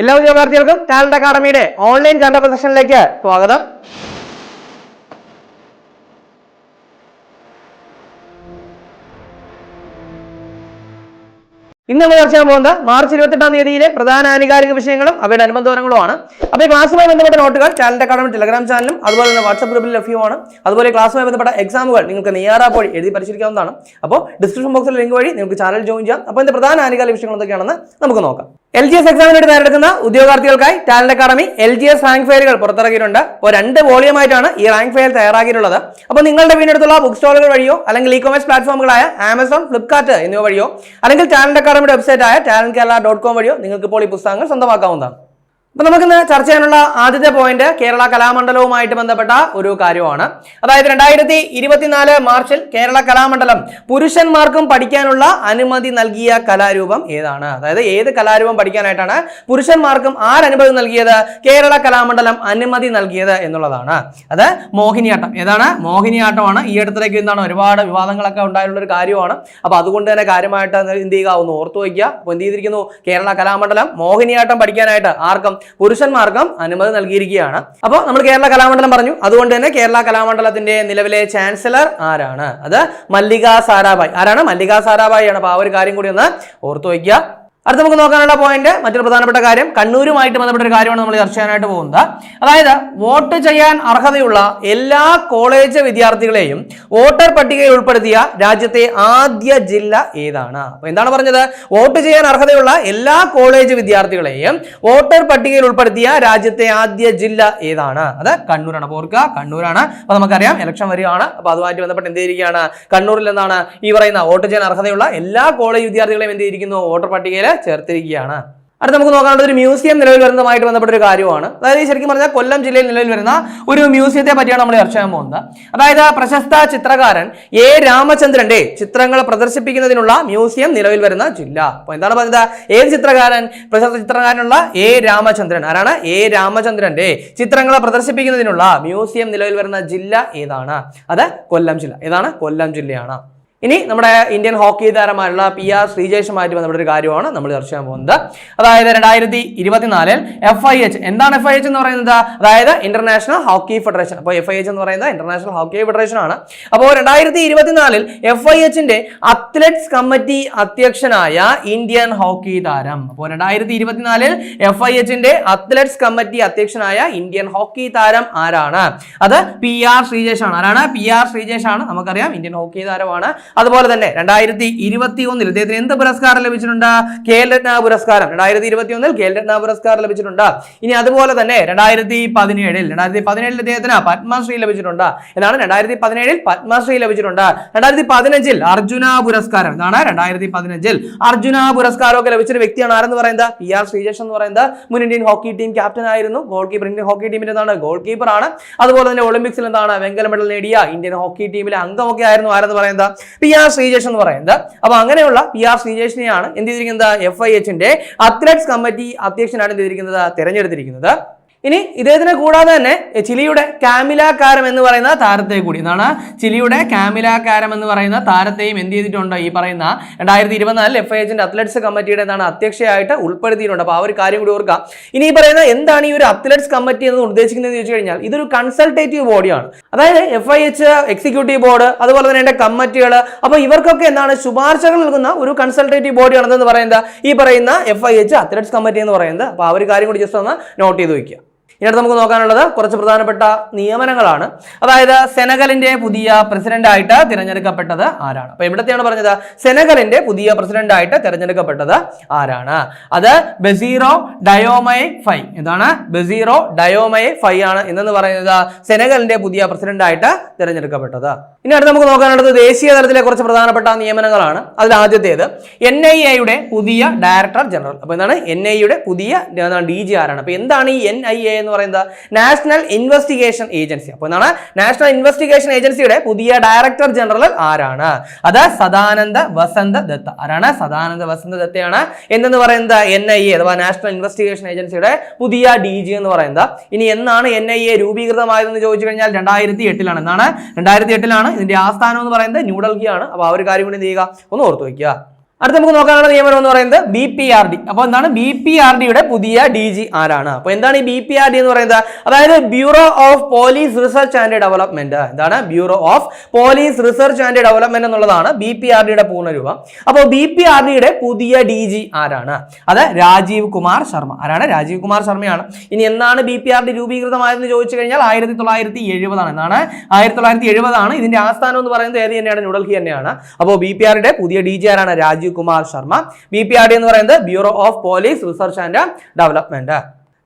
എല്ലാ ഉദ്യോഗാർത്ഥികൾക്കും ടാലന്റ് അക്കാഡമിയുടെ ഓൺലൈൻ ചാനൽ പ്രദർശനത്തിലേക്ക് സ്വാഗതം. ഇന്ന് നമ്മൾ ചർച്ച ചെയ്യാൻ പോകുന്നത് മാർച്ച് ഇരുപത്തെട്ടാം തീയതിയിലെ പ്രധാന ആനുകാലിക വിഷയങ്ങളും അവയുടെ അനുബന്ധങ്ങളുമാണ് അപ്പോൾ ഈ ക്ലാസ്സുമായി ബന്ധപ്പെട്ട നോട്ടുകൾ ടാലന്റ് അക്കാഡമി ടെലഗ്രാം ചാനലും അതുപോലെ തന്നെ വാട്സ്ആപ്പ് ഗ്രൂപ്പിൽ ലഭ്യമാണ്. അതുപോലെ ക്ലാസ്സുമായി ബന്ധപ്പെട്ട എക്സാമുകൾ നിങ്ങൾക്ക് നെയ്യാറാ പോയി എഴുതി പരിശീലിക്കാവുന്നതാണ് അപ്പോൾ ഡിസ്ക്രിപ്ഷൻ ബോക്സിൽ ലിങ്ക് വഴി നിങ്ങൾക്ക് ചാനൽ ജോയിൻ ചെയ്യാം. അപ്പോൾ ഇതിന്റെ പ്രധാന ആനുകാലിക വിഷയങ്ങൾ എന്തൊക്കെയാണെന്ന് നമുക്ക് നോക്കാം. എൽ ജി എസ് എക്സാമിന് വേണ്ടി തയ്യാറെടുക്കുന്ന ഉദ്യോഗാർത്ഥികൾക്കായി talent academy L G S rank ഫെയറുകൾ പുറത്തിറക്കിയിട്ടുണ്ട്. അപ്പോൾ രണ്ട് വോളിയമായിട്ടാണ് ഈ റാങ്ക് ഫെയർ തയ്യാറാക്കിയിട്ടുള്ളത്. അപ്പോൾ നിങ്ങളുടെ വീടിനടുത്തുള്ള ബുക്ക് സ്റ്റോളുകൾ വഴിയോ അല്ലെങ്കിൽ ഇ കൊമേഴ്സ് പ്ലാറ്റ്ഫോമുകളായ ആമസോൺ ഫ്ലിപ്കാർട്ട് എന്നിവ വഴിയോ അല്ലെങ്കിൽ ടാലന്റ് അക്കാഡമിയുടെ വെബ്സൈറ്റായ ടാലന്റ് കേരള ഡോട്ട് കോം വഴിയോ നിങ്ങൾക്ക് ഇപ്പോൾ ഈ പുസ്തകങ്ങൾ സ്വന്തമാക്കാവുന്നതാണ്. അപ്പൊ നമുക്കിന്ന് ചർച്ച ചെയ്യാനുള്ള ആദ്യത്തെ പോയിന്റ് കേരള കലാമണ്ഡലവുമായിട്ട് ബന്ധപ്പെട്ട ഒരു കാര്യമാണ്. അതായത് രണ്ടായിരത്തി ഇരുപത്തിനാല് മാർച്ചിൽ കേരള കലാമണ്ഡലം പുരുഷന്മാർക്കും പഠിക്കാനുള്ള അനുമതി നൽകിയ കലാരൂപം ഏതാണ്? അതായത് ഏത് കലാരൂപം പഠിക്കാനായിട്ടാണ് പുരുഷന്മാർക്കും ആരനുമതി നൽകിയത്? കേരള കലാമണ്ഡലം അനുമതി നൽകിയത് എന്നുള്ളതാണ്. അത് മോഹിനിയാട്ടം. ഏതാണ്? മോഹിനിയാട്ടമാണ്. ഈ അടുത്തേക്ക് എന്താണ്? ഒരുപാട് വിവാദങ്ങളൊക്കെ ഉണ്ടായിട്ടുള്ള ഒരു കാര്യമാണ്. അപ്പൊ അതുകൊണ്ട് തന്നെ കാര്യമായിട്ട് എന്ത് ചെയ്യുക? ഒന്ന് ഓർത്തു വയ്ക്കുക. അപ്പോൾ എന്ത് ചെയ്തിരിക്കുന്നു? കേരള കലാമണ്ഡലം മോഹിനിയാട്ടം പഠിക്കാനായിട്ട് ആർക്കും പുരുഷന്മാർക്കും അനുമതി നൽകിയിരിക്കുകയാണ്. അപ്പോൾ നമ്മൾ കേരള കലാമണ്ഡലം പറഞ്ഞു. അതുകൊണ്ട് തന്നെ കേരള കലാമണ്ഡലത്തിന്റെ നിലവിലെ ചാൻസലർ ആരാണ്? അത് മല്ലിക സാരാഭായ്. ആരാണ്? മല്ലിക സാരാഭായ് ആണ് അപ്പോൾ ആ ഒരു കാര്യം കൂടി ഒന്ന് ഓർത്തു വയ്ക്കുക. അടുത്ത നമുക്ക് നോക്കാനുള്ള പോയിന്റ് മറ്റൊരു പ്രധാനപ്പെട്ട കാര്യം കണ്ണൂരുമായിട്ട് ബന്ധപ്പെട്ട ഒരു കാര്യമാണ് നമ്മൾ ചർച്ച ചെയ്യാനായിട്ട് പോകുന്നത്. അതായത് വോട്ട് ചെയ്യാൻ അർഹതയുള്ള എല്ലാ കോളേജ് വിദ്യാർത്ഥികളെയും വോട്ടർ പട്ടികയിൽ ഉൾപ്പെടുത്തിയ രാജ്യത്തെ ആദ്യ ജില്ല ഏതാണ്? അപ്പോൾ എന്താണ് പറഞ്ഞത്? വോട്ട് ചെയ്യാൻ അർഹതയുള്ള എല്ലാ കോളേജ് വിദ്യാർത്ഥികളെയും വോട്ടർ പട്ടികയിൽ ഉൾപ്പെടുത്തിയ രാജ്യത്തെ ആദ്യ ജില്ല ഏതാണ്? അത് കണ്ണൂരാണ്. അപ്പോൾ ഓർക്കുക കണ്ണൂരാണ്. അപ്പോൾ നമുക്കറിയാം ഇലക്ഷൻ വരികയാണ്. അപ്പോൾ അതുമായിട്ട് ബന്ധപ്പെട്ട് എന്ത് ചെയ്തിരിക്കുകയാണ്? കണ്ണൂരിൽ എന്താണ് ഈ പറയുന്ന വോട്ട് ചെയ്യാൻ അർഹതയുള്ള എല്ലാ കോളേജ് വിദ്യാർത്ഥികളെയും എന്ത് ചെയ്തിരിക്കുന്നു? വോട്ടർ പട്ടികയിൽ ചേർത്തിരിക്കുകയാണ്. അടുത്ത നമുക്ക് നോക്കാനുള്ള ഒരു മ്യൂസിയം നിലവിൽ വരുന്നതുമായിട്ട് ബന്ധപ്പെട്ട ഒരു കാര്യമാണ് അതായത് ശരിക്കും പറഞ്ഞാൽ കൊല്ലം ജില്ലയിൽ നിലവിൽ വരുന്ന ഒരു മ്യൂസിയത്തെ പറ്റിയാണ് നമ്മൾ ചർച്ച ചെയ്യാൻ പോകുന്നത്. അതായത് പ്രശസ്ത ചിത്രകാരൻ എ രാമചന്ദ്രന്റെ ചിത്രങ്ങൾ പ്രദർശിപ്പിക്കുന്നതിനുള്ള മ്യൂസിയം നിലവിൽ വരുന്ന ജില്ല. അപ്പോൾ എന്താണ് പറഞ്ഞത്? ഏത് ചിത്രകാരൻ? പ്രശസ്ത ചിത്രകാരനുള്ള എ രാമചന്ദ്രൻ. ആരാണ്? എ രാമചന്ദ്രന്റെ ചിത്രങ്ങൾ പ്രദർശിപ്പിക്കുന്നതിനുള്ള മ്യൂസിയം നിലവിൽ വരുന്ന ജില്ല ഏതാണ്? അത് കൊല്ലം ജില്ല. ഏതാണ്? കൊല്ലം ജില്ലയാണ്. ഇനി നമ്മുടെ ഇന്ത്യൻ ഹോക്കി താരമായുള്ള പി ആർ ശ്രീജേഷുമായിട്ട് ബന്ധപ്പെട്ട ഒരു കാര്യമാണ് നമ്മൾ ചർച്ച ചെയ്യാൻ പോകുന്നത്. അതായത് രണ്ടായിരത്തി ഇരുപത്തിനാലിൽ എഫ് ഐ എച്ച് എന്താണ് എഫ് ഐ എച്ച് എന്ന് പറയുന്നത്? അതായത് ഇന്റർനാഷണൽ ഹോക്കി ഫെഡറേഷൻ അപ്പോൾ എഫ് ഐ എച്ച് എന്ന് പറയുന്നത് ഇന്റർനാഷണൽ ഹോക്കി ഫെഡറേഷൻ ആണ്. അപ്പോൾ രണ്ടായിരത്തി ഇരുപത്തിനാലിൽ എഫ് ഐ എച്ചിന്റെ അത്ലറ്റ്സ് കമ്മിറ്റി അധ്യക്ഷനായ ഇന്ത്യൻ ഹോക്കി താരം. അപ്പോൾ രണ്ടായിരത്തി ഇരുപത്തിനാലിൽ എഫ് ഐ എച്ചിന്റെ അത്ലറ്റ്സ് കമ്മിറ്റി അധ്യക്ഷനായ ഇന്ത്യൻ ഹോക്കി താരം ആരാണ്? അത് പി ആർ ശ്രീജേഷ് ആണ് ആരാണ് പി ആർ ശ്രീജേഷ് ആണ് നമുക്കറിയാം. ഇന്ത്യൻ ഹോക്കി താരമാണ്. അതുപോലെ തന്നെ രണ്ടായിരത്തി ഇരുപത്തി ഒന്നിൽ ഇദ്ദേഹത്തിന് എന്ത് പുരസ്കാരം ലഭിച്ചിട്ടുണ്ട്? കേൽ രത്ന പുരസ്കാരം. രണ്ടായിരത്തി ഇരുപത്തി ഒന്നിൽ കേൽ രത്ന പുരസ്കാരം ലഭിച്ചിട്ടുണ്ട്. ഇനി അതുപോലെ തന്നെ രണ്ടായിരത്തി പതിനേഴിൽ രണ്ടായിരത്തി പതിനേഴിൽ അദ്ദേഹത്തിന് പത്മശ്രീ ലഭിച്ചിട്ടുണ്ട്. എന്നാണ് രണ്ടായിരത്തി പതിനേഴിൽ പത്മശ്രീ ലഭിച്ചിട്ടുണ്ട്. രണ്ടായിരത്തി പതിനഞ്ചിൽ അർജുന പുരസ്കാരം. എന്നാണ് രണ്ടായിരത്തി പതിനഞ്ചിൽ അർജുന പുരസ്കാരമൊക്കെ ലഭിച്ചൊരു വ്യക്തിയാണ് ആരെന്ന് പറയുന്നത്? പി ആർ ശ്രീജേഷ് എന്ന് പറയുന്നത്. മുൻ ഇന്ത്യൻ ഹോക്കി ടീം ക്യാപ്റ്റൻ ആയിരുന്നു. ഗോൾ കീപ്പർ ഇന്ത്യൻ ഹോക്കി ടീമിന്റെ എന്താണ്? ഗോൾ കീപ്പർ ആണ്. അതുപോലെ തന്നെ ഒളിമ്പിക്സിൽ എന്താണ്? വെങ്കല മെഡൽ നേടിയ ഇന്ത്യൻ ഹോക്കി ടീമിലെ അംഗമൊക്കെ ആയിരുന്നു ആരെന്ന് പറയുന്നത്? പി ആർ ശ്രീജേഷ് എന്ന് പറയുന്നത്. അപ്പൊ അങ്ങനെയുള്ള പി ആർ ശ്രീജേഷിനെയാണ് എന്ത് ചെയ്തിരിക്കുന്നത്? എഫ് ഐ എച്ചിന്റെ അത്ലറ്റ്സ് കമ്മിറ്റി അധ്യക്ഷനാണ് എന്ത് ചെയ്തിരിക്കുന്നത്? തെരഞ്ഞെടുത്തിരിക്കുന്നത്. ഇനി ഇദ്ദേഹത്തിനെ കൂടാതെ തന്നെ ചിലിയുടെ കാമിലാകാരം എന്ന് പറയുന്ന താരത്തെ കൂടി. എന്നാണ് ചിലിയുടെ കാമിലാകാരം എന്ന് പറയുന്ന താരത്തെയും എന്ത് ചെയ്തിട്ടുണ്ട് ഈ പറയുന്ന രണ്ടായിരത്തി ഇരുപത്തിനാലിൽ എഫ് ഐ എച്ചിന്റെ അത്ലറ്റ്സ് കമ്മിറ്റിയുടെ എന്താണ് അധ്യക്ഷയായിട്ട് ഉൾപ്പെടുത്തിയിട്ടുണ്ട്. അപ്പോൾ ആ ഒരു കാര്യം കൂടി ഓർക്കാം ഇനി ഈ പറയുന്ന എന്താണ് ഈ ഒരു അത്ലറ്റ്സ് കമ്മിറ്റി എന്ന് ഉദ്ദേശിക്കുന്നത് ചോദിച്ചു കഴിഞ്ഞാൽ ഇതൊരു കൺസൾട്ടേറ്റീവ് ബോഡിയാണ് അതായത് F I H executive board അതുപോലെ തന്നെ എന്റെ കമ്മിറ്റികൾ അപ്പോൾ ഇവർക്കൊക്കെ എന്താണ് ശുപാർശകൾ നൽകുന്ന ഒരു കൺസൾട്ടേറ്റീവ് ബോഡിയാണെന്ന് പറയുന്നത് ഈ പറയുന്ന F I H athletes committee എന്ന് പറയുന്നത്. അപ്പോൾ ആ ഒരു കാര്യം കൂടി ജസ്റ്റ് ഒന്ന് നോട്ട് ചെയ്ത് വെക്കുക. ഇനി നമുക്ക് നോക്കാനുള്ളത് കുറച്ച് പ്രധാനപ്പെട്ട നിയമനങ്ങളാണ്. അതായത് സെനഗലിന്റെ പുതിയ പ്രസിഡന്റായിട്ട് തിരഞ്ഞെടുക്കപ്പെട്ടത് ആരാണ്? അപ്പൊ എവിടത്തെയാണ് പറഞ്ഞത് സെനഗലിന്റെ പുതിയ പ്രസിഡന്റായിട്ട് തിരഞ്ഞെടുക്കപ്പെട്ടത് ആരാണ്? അത് ബസീറോ ഡയോമൈ ഫൈ. എന്താണ്? ബസീറോ ഡയോമൈ ഫൈ ആണ് എന്നു പറയുന്നത് സെനഗലിന്റെ പുതിയ പ്രസിഡന്റായിട്ട് തിരഞ്ഞെടുക്കപ്പെട്ടത്. ഇനി അടുത്ത് നമുക്ക് നോക്കാനുള്ളത് ദേശീയ തലത്തിലെ കുറച്ച് പ്രധാനപ്പെട്ട നിയമനങ്ങളാണ്. അതിൽ ആദ്യത്തേത് എൻ ഐ എയുടെ പുതിയ ഡയറക്ടർ ജനറൽ. അപ്പൊ എന്താണ്? എൻ ഐ യുടെ പുതിയ ഡി ജി ആരാണ് അപ്പൊ എന്താണ് ഈ എൻ ഐ എ എന്ന് പറയുന്നത് നാഷണൽ ഇൻവെസ്റ്റിഗേഷൻ ഏജൻസി അപ്പോൾ എന്താണ് നാഷണൽ ഇൻവെസ്റ്റിഗേഷൻ ഏജൻസിയുടെ പുതിയ ഡയറക്ടർ ജനറൽ ആരാണ്? അത് സദാനന്ദ വസന്ത ദത്ത. ആരാണ്? സദാനന്ദ വസന്ത ദത്തയാണ്. എന്തെന്ന് പറയുന്നത്? എൻ ഐ എ അഥവാ നാഷണൽ ഇൻവെസ്റ്റിഗേഷൻ ഏജൻസിയുടെ പുതിയ ഡി ജി എന്ന് പറയുന്നത്. ഇനി എന്നാണ് എൻ ഐ എ രൂപീകൃതമായതെന്ന് ചോദിച്ചു കഴിഞ്ഞാൽ രണ്ടായിരത്തി എട്ടിലാണ് എന്നാണ് രണ്ടായിരത്തി എട്ടിലാണ് ഇതിന്റെ ആസ്ഥാനം എന്ന് പറയുന്നത് ന്യൂഡൽഹിയാണ് അപ്പോൾ ആ ഒരു കാര്യം കൂടി ചെയ്യുക? ഒന്ന് ഓർത്തു വയ്ക്കുക. അടുത്ത നമുക്ക് നോക്കാനുള്ള നിയമനം എന്ന് പറയുന്നത് ബി പി ആർ ഡി അപ്പോൾ എന്താണ്? ബി പി ആർ ഡിയുടെ പുതിയ ഡി ജി ആരാണ്? അപ്പോൾ എന്താണ് ഈ ബി പി ആർ ഡി എന്ന് പറയുന്നത്? അതായത് bureau of police research and development എന്താണ്? Bureau of police research and development എന്നുള്ളതാണ് ബി പി ആർ ഡിയുടെ പൂർണരൂപം. അപ്പോൾ ബി പി ആർ ഡിയുടെ പുതിയ ഡി ജി ആരാണ്? അത് രാജീവ് കുമാർ ശർമ്മ. ആരാണ്? രാജീവ് കുമാർ ശർമ്മയാണ്. ഇനി എന്നാണ് ബി പി ആർ ഡി രൂപീകൃതമായതെന്ന് ചോദിച്ചു കഴിഞ്ഞാൽ ആയിരത്തി തൊള്ളായിരത്തി എഴുപതാണ് എന്നാണ് ആയിരത്തി തൊള്ളായിരത്തി എഴുപതാണ് ഇതിന്റെ ആസ്ഥാനം എന്ന് പറയുന്നത് ഏത് തന്നെയാണ്? ന്യൂഡൽഹി തന്നെയാണ്. അപ്പോൾ ബി പി ആർ ഡിയുടെ പുതിയ ഡി ജി ആരാണ്? Rajeev Kumar Sharma B P R D എന്ന് പറയുന്നത് bureau of police research and development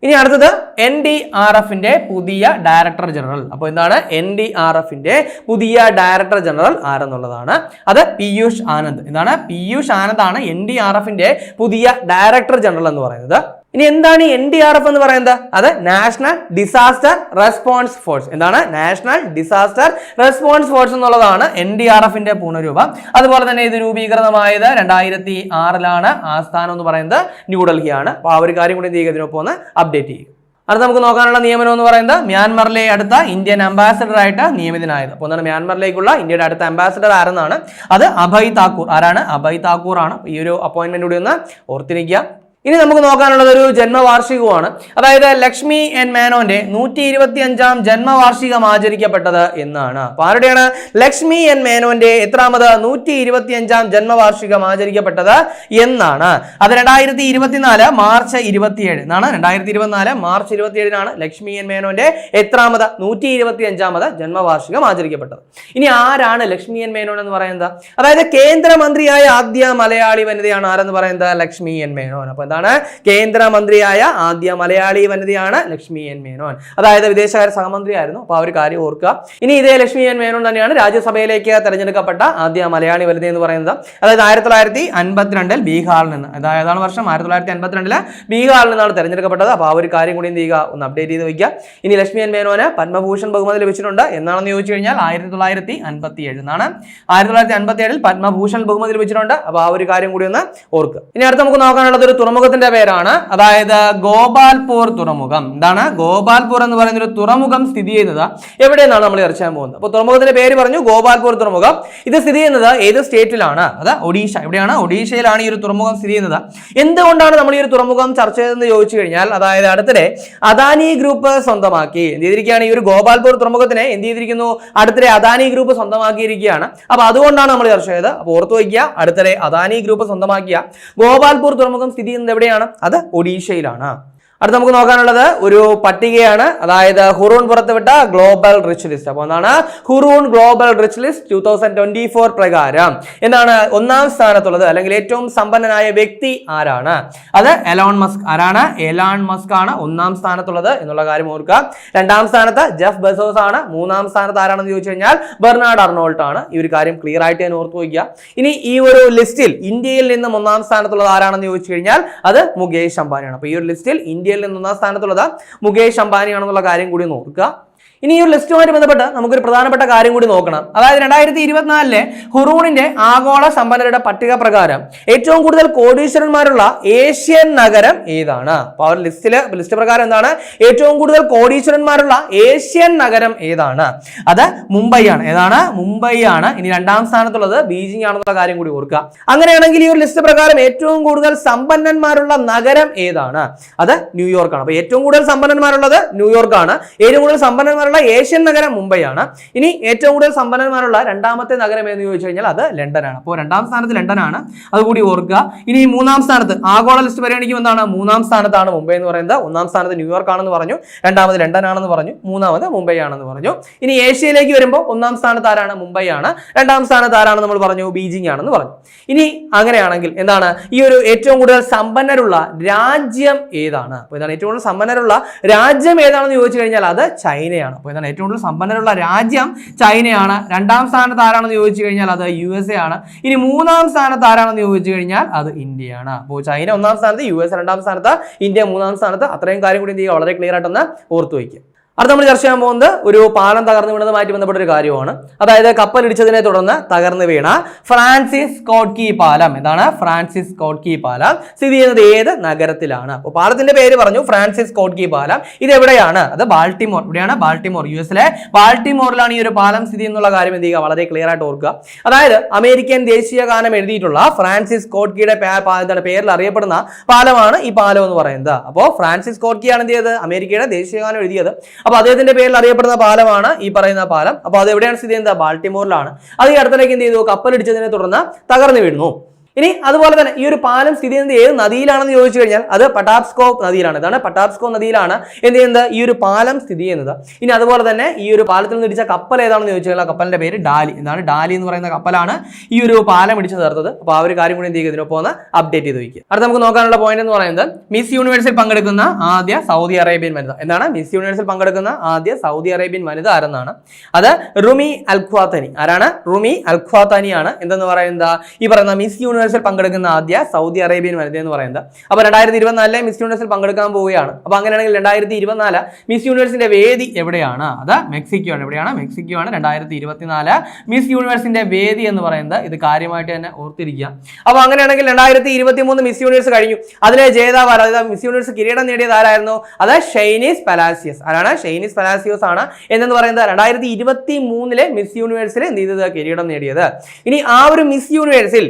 ഇനി അടുത്തത് എൻ ഡി ആർ എഫിന്റെ പുതിയ ഡയറക്ടർ ജനറൽ അപ്പോൾ എന്താണ്? എൻ ഡി ആർ എഫിന്റെ പുതിയ ഡയറക്ടർ ജനറൽ ആരെന്നുള്ളതാണ്. അത് പീയൂഷ് ആനന്ദ് എന്താണ്? പീയൂഷ് ആനന്ദ് ആണ് എൻ ഡി ആർ എഫിന്റെ പുതിയ ഡയറക്ടർ ജനറൽ എന്ന് പറയുന്നത്. ഇനി എന്താണ് എൻ ഡി ആർ എഫ് എന്ന് പറയുന്നത്? അത് നാഷണൽ ഡിസാസ്റ്റർ റെസ്പോൺസ് ഫോഴ്സ് എന്താണ്? നാഷണൽ ഡിസാസ്റ്റർ റെസ്പോൺസ് ഫോഴ്സ് എന്നുള്ളതാണ് എൻ ഡി ആർ എഫിന്റെ പൂർണരൂപം. അതുപോലെ തന്നെ ഇത് രൂപീകൃതമായത് രണ്ടായിരത്തി ആറിലാണ് ആസ്ഥാനം എന്ന് പറയുന്നത് ന്യൂഡൽഹിയാണ്. അപ്പോൾ ആ ഒരു കാര്യം കൂടി എന്ത് ചെയ്യുക ഇതിനൊപ്പം ഒന്ന് അപ്ഡേറ്റ് ചെയ്യുക അടുത്ത നമുക്ക് നോക്കാനുള്ള നിയമനം എന്ന് പറയുന്നത് മ്യാൻമറിലെ അടുത്ത ഇന്ത്യൻ അംബാസഡർ ആയിട്ട് നിയമിതനായത്. അപ്പോൾ എന്താണ് മ്യാൻമറിലേക്കുള്ള ഇന്ത്യയുടെ അടുത്ത അംബാസഡർ ആരെന്നാണ്? അത് അഭയ് താക്കൂർ. ആരാണ്? അഭയ് താക്കൂർ ആണ് ഈ ഒരു അപ്പോയിന്റ്മെന്റ് കൂടി ഒന്ന് ഓർത്തിരിക്കുക. ഇനി നമുക്ക് നോക്കാനുള്ളത് ഒരു ജന്മവാർഷികമാണ് അതായത് ലക്ഷ്മി എൻ മേനോന്റെ നൂറ്റി ഇരുപത്തി അഞ്ചാം ജന്മവാർഷികം ആചരിക്കപ്പെട്ടത് എന്നാണ്. അപ്പൊ ആരുടെയാണ്? ലക്ഷ്മി എൻ മേനോന്റെ എത്രാമത് നൂറ്റി ഇരുപത്തി അഞ്ചാം ജന്മവാർഷികം ആചരിക്കപ്പെട്ടത് എന്നാണ്. അത് രണ്ടായിരത്തി ഇരുപത്തിനാല് മാർച്ച് ഇരുപത്തിയേഴ് എന്നാണ്. രണ്ടായിരത്തി ഇരുപത്തിനാല് മാർച്ച് ഇരുപത്തിയേഴിനാണ് ലക്ഷ്മി എൻ മേനോന്റെ എത്രാമത് നൂറ്റി ഇരുപത്തി അഞ്ചാമത് ജന്മവാർഷികം ആചരിക്കപ്പെട്ടത്. ഇനി ആരാണ് ലക്ഷ്മി എൻ മേനോൻ എന്ന് പറയുന്നത്? അതായത് കേന്ദ്രമന്ത്രിയായ ആദ്യ മലയാളി വനിതയാണ് ആരെന്ന് പറയുന്നത്? ലക്ഷ്മി എൻ മേനോൻ. അപ്പൊ എന്താണ് കേന്ദ്രമന്ത്രിയായ ആദ്യ മലയാളി വനിതയാണ് ലക്ഷ്മി എൻ മേനോൻ. അതായത് വിദേശകാര്യ സഹമന്ത്രിയായിരുന്നു. അപ്പോൾ ആ ഒരു കാര്യം ഓർക്കുക. ഇനി ഇതേ ലക്ഷ്മി എൻ മേനോൻ തന്നെയാണ് രാജ്യസഭയിലേക്ക് തെരഞ്ഞെടുക്കപ്പെട്ട ആദ്യ മലയാളി വനിത എന്ന് പറയുന്നത്. അതായത് ആയിരത്തി തൊള്ളായിരത്തി അൻപത്തിരണ്ടിൽ ബീഹാറിൽ നിന്ന് അതായത് ഏതാണ് വർഷം ആയിരത്തി തൊള്ളായിരത്തി അൻപത്തിരണ്ടിൽ ബീഹാറിൽ നിന്നാണ് തെരഞ്ഞെടുക്കപ്പെട്ടത്. അപ്പോൾ ആ ഒരു കാര്യം കൂടി എന്ത് ചെയ്യുക? ഒന്ന് അപ്ഡേറ്റ് ചെയ്ത് വയ്ക്കുക ഇനി ലക്ഷ്മി എൻ മേനോന് പത്മഭൂഷൺ ബഹുമതി ലഭിച്ചിട്ടുണ്ട്. എന്നാണെന്ന് ചോദിച്ചു കഴിഞ്ഞാൽ ആയിരത്തി തൊള്ളായിരത്തി അൻപത്തി ഏഴ് എന്നാണ്. ആയിരത്തി തൊള്ളായിരത്തി അൻപത്തി ഏഴിൽ പത്മഭൂഷൺ ബഹുമതി ലഭിച്ചിട്ടുണ്ട്. അപ്പോൾ ആ ഒരു കാര്യം കൂടി ഒന്ന് ഓർക്കുക. ഇനി അടുത്ത് നമുക്ക് നോക്കാനുള്ളത് ഒരു തുറമുഖത്തിന്റെ പേരാണ്. അതായത് ഗോപാൽപൂർ തുറമുഖം. എന്താണ് ഗോപാൽപൂർ എന്ന് പറയുന്ന ഒരു തുറമുഖം സ്ഥിതി ചെയ്യുന്നത്. എവിടെയെന്നാണ് നമ്മൾ ചർച്ച പോകുന്നത്. അപ്പോൾ തുറമുഖത്തിന്റെ പേര് പറഞ്ഞു ഗോപാൽപൂർ തുറമുഖം. ഇത് സ്ഥിതി ചെയ്യുന്നത് ഏത് സ്റ്റേറ്റിലാണ്? അത് ഒഡീഷ. എവിടെയാണ്? ഒഡീഷയിലാണ് ഈ ഒരു തുറമുഖം സ്ഥിതി ചെയ്യുന്നത്. എന്തുകൊണ്ടാണ് നമ്മൾ ഈ ഒരു തുറമുഖം ചർച്ച ചെയ്തതെന്ന് ചോദിച്ചു കഴിഞ്ഞാൽ അതായത് അടുത്തിടെ അദാനി ഗ്രൂപ്പ് സ്വന്തമാക്കി. എന്ത് ചെയ്തിരിക്കുകയാണ്? ഈ ഒരു ഗോപാൽപൂർ തുറമുഖത്തിനെ എന്ത് ചെയ്തിരിക്കുന്നു? അടുത്തിടെ അദാനി ഗ്രൂപ്പ് സ്വന്തമാക്കിയിരിക്കുകയാണ്. അപ്പൊ അതുകൊണ്ടാണ് നമ്മൾ ചർച്ച ചെയ്തത്. അപ്പോൾ ഓർത്തു വയ്ക്കുക അടുത്തിടെ അദാനി ഗ്രൂപ്പ് സ്വന്തമാക്കിയ ഗോപാൽപൂർ തുറമുഖം സ്ഥിതി ചെയ്യുന്നത് എവിടെയാണ് അത് ഒഡീഷയിലാണ്. അടുത്ത നമുക്ക് നോക്കാനുള്ളത് ഒരു പട്ടികയാണ്. അതായത് ഹുറൂൺ പുറത്തുവിട്ട ഗ്ലോബൽ റിച്ച് ലിസ്റ്റ്. അപ്പോൾ എന്താണ്? Hurun global rich list two thousand twenty four പ്രകാരം. എന്താണ്? ഒന്നാം സ്ഥാനത്തുള്ളത്. അല്ലെങ്കിൽ ഏറ്റവും സമ്പന്നനായ വ്യക്തി ആരാണ്? അത് എലോൺ മസ്ക്. ആരാണ്? എലോൺ മസ്ക് ആണ് ഒന്നാം സ്ഥാനത്തുള്ളത് എന്നുള്ള കാര്യം ഓർക്കുക. രണ്ടാം സ്ഥാനത്ത് ജെഫ് ബെസോസ് ആണ്. മൂന്നാം സ്ഥാനത്ത് ആരാണെന്ന് ചോദിച്ചു കഴിഞ്ഞാൽ ബെർണാഡ് അർണോൾട്ട് ആണ്. ഈ ഒരു കാര്യം ക്ലിയർ ആയിട്ട് ഞാൻ ഓർത്തു വയ്ക്കുക. ഇനി ഈ ഒരു ലിസ്റ്റിൽ ഇന്ത്യയിൽ നിന്നും ഒന്നാം സ്ഥാനത്തുള്ളത് ആരാണെന്ന് ചോദിച്ചു കഴിഞ്ഞാൽ അത് മുകേഷ് അംബാനിയാണ്. അപ്പോൾ ഈ ഒരു ലിസ്റ്റിൽ ഇന്ത്യയിൽ നിന്ന് സ്ഥാനത്തുള്ളത് മുകേഷ് അംബാനിയാണെന്നുള്ള കാര്യം കൂടി നോക്കുക ഇനി ഈ ഒരു ലിസ്റ്റുമായിട്ട് ബന്ധപ്പെട്ട് നമുക്കൊരു പ്രധാനപ്പെട്ട കാര്യം കൂടി നോക്കണം. അതായത് രണ്ടായിരത്തി ഇരുപത്തിനാലിലെ ഹുറൂണിന്റെ ആഗോള സമ്പന്നരുടെ പട്ടിക പ്രകാരം ഏറ്റവും കൂടുതൽ കോടീശ്വരന്മാരുള്ള ഏഷ്യൻ നഗരം ഏതാണ്? അപ്പോൾ ഒരു ലിസ്റ്റിൽ ലിസ്റ്റ് പ്രകാരം എന്താണ്? ഏറ്റവും കൂടുതൽ കോടീശ്വരന്മാരുള്ള ഏഷ്യൻ നഗരം ഏതാണ്? അത് മുംബൈ ആണ് ഏതാണ്? മുംബൈ ആണ് ഇനി രണ്ടാം സ്ഥാനത്തുള്ളത് ബീജിംഗ് ആണെന്നുള്ള കാര്യം കൂടി ഓർക്കുക. അങ്ങനെയാണെങ്കിൽ ഈ ഒരു ലിസ്റ്റ് പ്രകാരം ഏറ്റവും കൂടുതൽ സമ്പന്നന്മാരുള്ള നഗരം ഏതാണ്? അത് ന്യൂയോർക്കാണ്. ആണ് അപ്പൊ ഏറ്റവും കൂടുതൽ സമ്പന്നന്മാരുള്ളത് ന്യൂയോർക്കാണ്. ഏറ്റവും കൂടുതൽ സമ്പന്നന്മാരുള്ള ഏഷ്യൻ നഗരം മുംബൈ ആണ് ഇനി ഏറ്റവും കൂടുതൽ സമ്പന്നന്മാരുള്ള രണ്ടാമത്തെ നഗരം എന്ന് ചോദിച്ചു കഴിഞ്ഞാൽ അത് ലണ്ടനാണ്. അപ്പോൾ രണ്ടാം സ്ഥാനത്ത് ലണ്ടനാണ്. അതുകൂടി ഓർക്കുക. ഇനി മൂന്നാം സ്ഥാനത്ത് ആഗോള ലിസ്റ്റ് പരിഗണിക്കും എന്താണ് മൂന്നാം സ്ഥാനത്താണ് മുംബൈ എന്ന് പറയുന്നത്. ഒന്നാം സ്ഥാനത്ത് ന്യൂയോർക്ക് ആണെന്ന് പറഞ്ഞു. രണ്ടാമത് ലണ്ടൻ ആണെന്ന് പറഞ്ഞു. മൂന്നാമത് മുംബൈ ആണെന്ന് പറഞ്ഞു. ഇനി ഏഷ്യയിലേക്ക് വരുമ്പോൾ ഒന്നാം സ്ഥാനത്ത് ആരാണ്? മുംബൈ ആണ് രണ്ടാം സ്ഥാനത്ത് ആരാണ് നമ്മൾ പറഞ്ഞു? ബീജിംഗ് ആണെന്ന് പറഞ്ഞു. ഇനി അങ്ങനെയാണെങ്കിൽ എന്താണ്? ഈ ഒരു ഏറ്റവും കൂടുതൽ സമ്പന്നരുള്ള രാജ്യം ഏതാണ്? അപ്പോൾ ഇതാണ് ഏറ്റവും കൂടുതൽ സമ്പന്നരുള്ള രാജ്യം ഏതാണെന്ന് ചോദിച്ചു കഴിഞ്ഞാൽ അത് ചൈനയാണ്. അപ്പോൾ ഇതാണ് ഏറ്റവും കൂടുതൽ സമ്പന്നരുള്ള രാജ്യം ചൈനയാണ്. രണ്ടാം സ്ഥാനത്ത് ആരാണെന്ന് ചോദിച്ചു കഴിഞ്ഞാൽ അത് യു എസ് എ ആണ്. ഇനി മൂന്നാം സ്ഥാനത്ത് ആരാണെന്ന് ചോദിച്ചു കഴിഞ്ഞാൽ അത് ഇന്ത്യയാണ്. അപ്പോൾ ചൈന ഒന്നാം സ്ഥാനത്ത് യു എസ് രണ്ടാം സ്ഥാനത്ത് ഇന്ത്യ മൂന്നാം സ്ഥാനത്ത്. അത്രയും കാര്യം കൂടി എന്ത് ചെയ്യുക? വളരെ ക്ലിയർ ആയിട്ടൊന്ന് ഓർത്തു വയ്ക്കുക. അടുത്ത നമ്മൾ ചർച്ച ചെയ്യാൻ പോകുന്നത് ഒരു പാലം തകർന്നു വീണതുമായിട്ട് ബന്ധപ്പെട്ട ഒരു കാര്യമാണ്. അതായത് കപ്പലിടിച്ചതിനെ തുടർന്ന് തകർന്നു വീണ ഫ്രാൻസിസ് കോട്ട്കി പാലം. എന്താണ്? ഫ്രാൻസിസ് കോട്ട്കി പാലം. സ്ഥിതി ചെയ്യുന്നത് ഏത്? നഗരത്തിലാണ്. അപ്പോൾ പാലത്തിന്റെ പേര് പറഞ്ഞു ഫ്രാൻസിസ് കോട്ട്കി പാലം. ഇത് എവിടെയാണ്? അത് ബാൾട്ടിമോർ. ഇവിടെയാണ് ബാൾട്ടിമോർ. യു എസിലെ ബാൾട്ടിമോറിലാണ് ഈ ഒരു പാലം സ്ഥിതി എന്നുള്ള കാര്യം എന്ത് ചെയ്യുക? വളരെ ക്ലിയർ ആയിട്ട് ഓർക്കുക. അതായത് അമേരിക്കൻ ദേശീയ ഗാനം എഴുതിയിട്ടുള്ള ഫ്രാൻസിസ് കോട്ട്കിയുടെ എന്താണ് പേരിൽ അറിയപ്പെടുന്ന പാലമാണ് ഈ പാലം എന്ന് പറയുന്നത്. അപ്പോൾ ഫ്രാൻസിസ് കോട്ട്കിയാണ് എന്ത് ചെയ്തത്? അമേരിക്കയുടെ ദേശീയ ഗാനം എഴുതിയത്. അപ്പോൾ അദ്ദേഹത്തിന്റെ പേരിൽ അറിയപ്പെടുന്ന പാലമാണ് ഈ പറയുന്ന പാലം. അപ്പോൾ അത് എവിടെയാണ് സ്ഥിതി ചെയ്യുന്നത്? ബാൾട്ടിമോറിലാണ്. അത് ഈ അടുത്തിടയ്ക്ക് എന്ത് ചെയ്തു? കപ്പലിടിച്ചതിനെ തുടർന്ന് തകർന്നു വീഴുന്നു ഇനി അതുപോലെ തന്നെ ഈ ഒരു പാലം സ്ഥിതി ചെയ്യുന്നത് ഏത് നദിയിലാണെന്ന് ചോദിച്ചു കഴിഞ്ഞാൽ അത് പട്ടാപ്സ്കോ നദിയിലാണ്. ഇതാണ് പട്ടാപ്സ്കോ നദിയിലാണ് എന്ത് ചെയ്യുന്നത്? ഈ ഒരു പാലം സ്ഥിതി ചെയ്യുന്നത്. ഇനി അതുപോലെ തന്നെ ഈ ഒരു പാലത്തിൽ നിന്ന് ഇടിച്ച കപ്പൽ ഏതാണെന്ന് ചോദിച്ചു കഴിഞ്ഞാൽ കപ്പലിന്റെ പേര് ഡാലി. എന്താണ് ഡാലി എന്ന് പറയുന്ന കപ്പലാണ് ഈ ഒരു പാലം ഇടിച്ചു തീർത്തത്. അപ്പോൾ ആ ഒരു കാര്യം കൂടി എന്ത് ചെയ്യുക? ഇതിനൊപ്പം ഒന്ന് അപ്ഡേറ്റ് ചെയ്ത് വയ്ക്കുക. അടുത്ത നമുക്ക് നോക്കാനുള്ള പോയിന്റ് എന്ന് പറയുന്നത് മിസ് യൂണിവേഴ്സിൽ പങ്കെടുക്കുന്ന ആദ്യ സൗദി അറേബ്യൻ വനിത. എന്താണ്? മിസ് യൂണിവേഴ്സിൽ പങ്കെടുക്കുന്ന ആദ്യ സൗദി അറേബ്യൻ വനിത ആരെന്നാണ്? അത് റുമി അൽഖ്വാത്തനി. ആരാണ്? റുമി അൽഖ്വാത്തനിയാണ്. എന്തെന്ന് പറയുന്നത്? ഈ പറയുന്ന മിസ് യൂണിവേഴ്സിൽ പങ്കെടുക്കുന്ന ആദ്യ സൗദി അറേബ്യൻ വനിത എന്ന് പറയുന്നത്. അപ്പോൾ രണ്ടായിരത്തി ഇരുപത്തിനാലിലെ മിസ് യൂണിവേഴ്സിൽ പങ്കെടുക്കാൻ പോവുകയാണ്. അപ്പോൾ അങ്ങനെയാണെങ്കിൽ രണ്ടായിരത്തി ഇരുപത്തിനാല് മിസ് യൂണിവേഴ്സിന്റെ വേദി എവിടെയാണ്? അത് മെക്സിക്കോ ആണ് എവിടെയാണ്? മെക്സിക്കോ ആണ് രണ്ടായിരത്തി ഇരുപത്തിനാല് മിസ് യൂണിവേഴ്സിന്റെ വേദി എന്ന് പറയുന്നത് ഇത് കാര്യമായിട്ട് തന്നെ ഓർത്തിരിക്കുക. അപ്പോൾ അങ്ങനെയാണെങ്കിൽ രണ്ടായിരത്തി ഇരുപത്തി മൂന്ന് മിസ് യൂണിവേഴ്സ് കഴിഞ്ഞു. അതിലെ ജേതാവ് അതായത് മിസ് യൂണിവേഴ്സ് കിരീടം നേടിയത് ആരായിരുന്നു? അത് ഷൈനീസ് പലാസിയസ്. ആരാണ്? ഷൈനീസ് പലാസിയോസ് ആണ് എന്നെന്ന് പറയുന്നത് രണ്ടായിരത്തി ഇരുപത്തി മൂന്നിലെ മിസ് യൂണിവേഴ്സിൽ എന്ത് ചെയ്തത്? കിരീടം നേടിയത്. ഇനി ആ ഒരു മിസ് യൂണിവേഴ്സിൽ